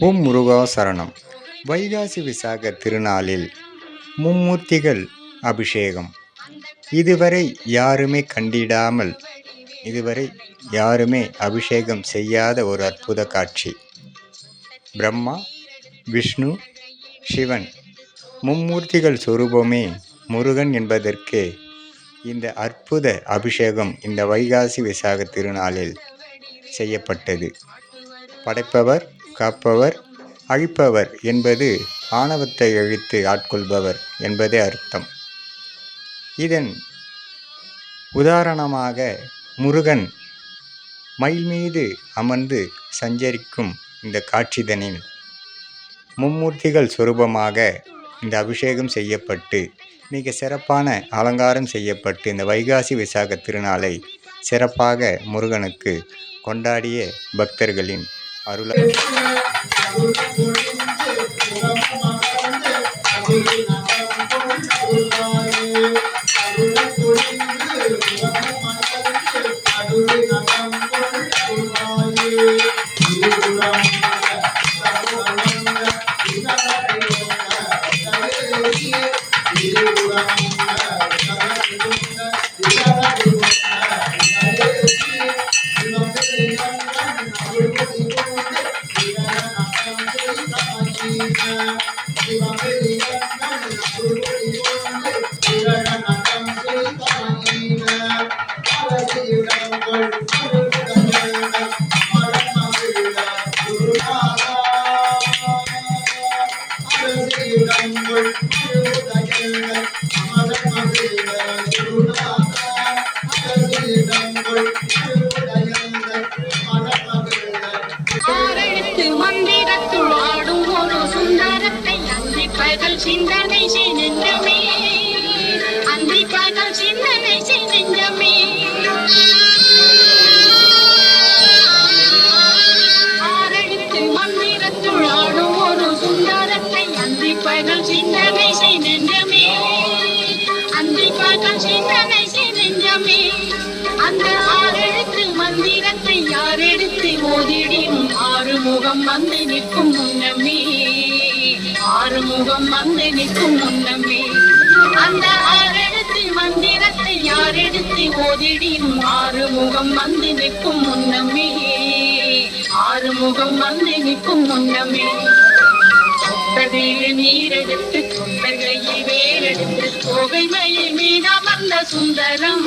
ஓம் முருகா சரணம். வைகாசி விசாக திருநாளில் மும்மூர்த்திகள் அபிஷேகம். இதுவரை யாருமே கண்டிடாமல் இதுவரை யாருமே அபிஷேகம் செய்யாத ஒரு அற்புத காட்சி. பிரம்மா விஷ்ணு சிவன் மும்மூர்த்திகள் சொரூபமே முருகன் என்பதற்கு இந்த அற்புத அபிஷேகம் இந்த வைகாசி விசாக திருநாளில் செய்யப்பட்டது. படைப்பவர் காப்பவர் அழிப்பவர் என்பது ஆணவத்தை அழித்து ஆட்கொள்பவர் என்பதே அர்த்தம். இதன் உதாரணமாக முருகன் மயில் மீது அமர்ந்து சஞ்சரிக்கும் இந்த காட்சிதனின் மும்மூர்த்திகள் சொரூபமாக இந்த அபிஷேகம் செய்யப்பட்டு மிக சிறப்பான அலங்காரம் செய்யப்பட்டு இந்த வைகாசி விசாக திருநாளை சிறப்பாக முருகனுக்கு கொண்டாடிய பக்தர்களின் அருள হবে எடுத்து ஆறுமுகம் வந்து நிற்கும் முன்னமே. ஆறுமுகம் வந்து நிற்கும் முன்னமே. அந்த ஆறெழுத்து மந்திரத்தை யாரெடுத்து எடுத்து ஆறுமுகம் வந்து நிற்கும் முன்னமே. ஆறுமுகம் வந்து நிற்கும் முன்னமே. தொட்டதில் நீரெடுத்து தொண்டகையை வேறெடுத்து தொகை மயில் வந்த சுந்தரம்.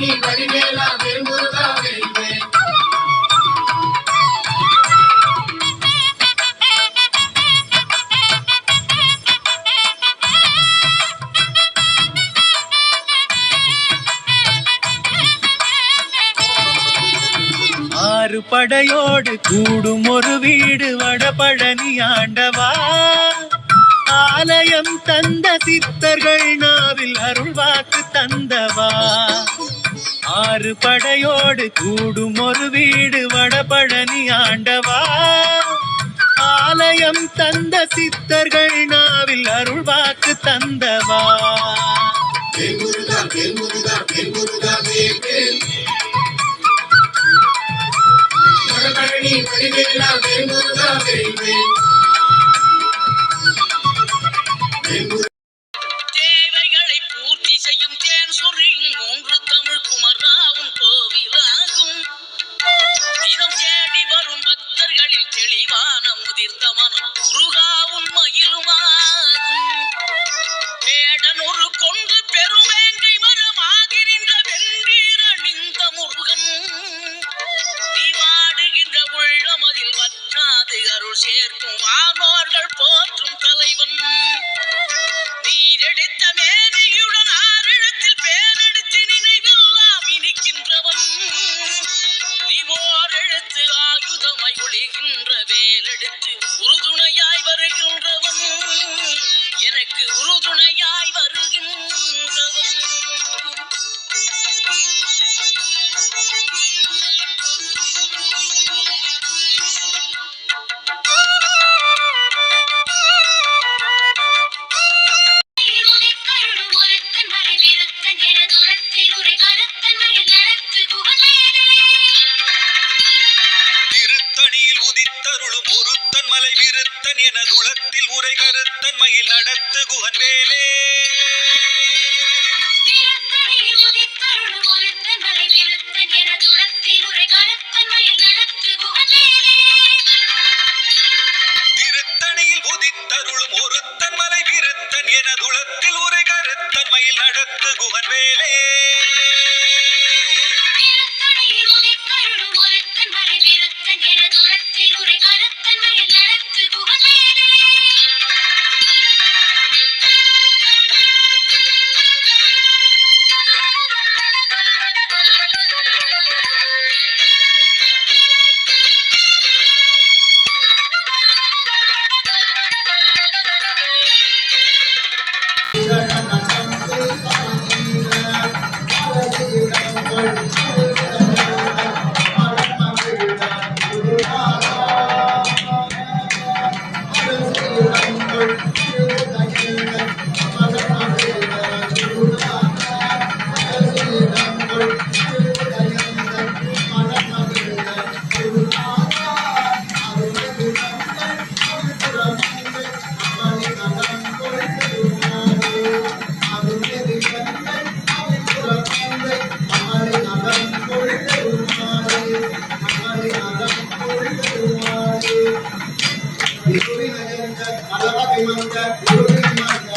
மணி வடிவேலா பெருமுருகா வெல்வே ஆறு படையோடு கூடும் ஒரு வீடு வடபழனி ஆண்டவா. ஆலயம் தந்த சித்தர்கள் நாவில் அருள் வாக்கு தந்தவா. ஆறு படையோடு கூடும் ஒரு வீடு வடபழனி ஆண்டவா. ஆலயம் தந்த சித்தர்கள் நாவில் அருள் வாக்கு தந்தவா. சேர்த்தவன் முருகா உண்மையிலுமா துணையாய் வரும்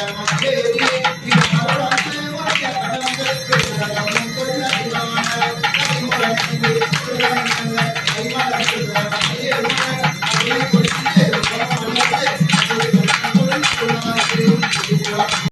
I'm